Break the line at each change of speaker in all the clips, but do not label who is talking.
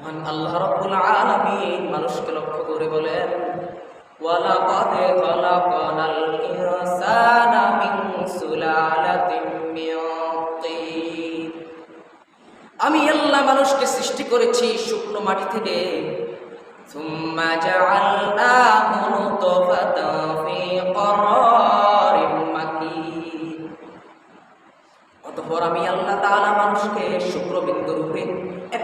মহান আল্লাহ রব্বুল আলামিন মানুষকে লক্ষ্য করে বলেন, ওয়ালাকাদ খালাকাল ইনসানা মিন সুলালাতিম মিন তিন। আমি আল্লাহ মানুষকে সৃষ্টি করেছি শুকনো মাটি থেকে। সুম্মা জাআলনাহু নুতফাতান ফি করারিম মাকিন। অতঃপর আমি আল্লাহ তাআলা মানুষকে শুক্রবিন্দু রূপে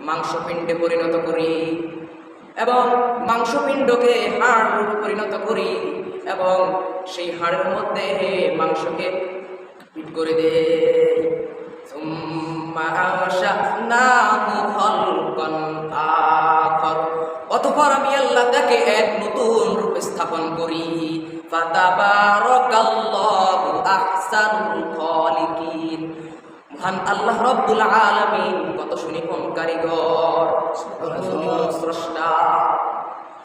মাংসপিণ্ডে পরিণত করি এবং মাংসপিণ্ডকে হাড় পরিণত করি এবং সেই হাড়ের মধ্যে মাংসকে পিট করে দে অতঃপর আমি আল্লাহ তাকে এক নতুন রূপে স্থাপন করি। ফাতাবারাকাল্লাহু মহান আল্লাহ রব্দুল আলমিন। কত শুনি কোন কারিগর? সুনিপুণ স্রষ্টা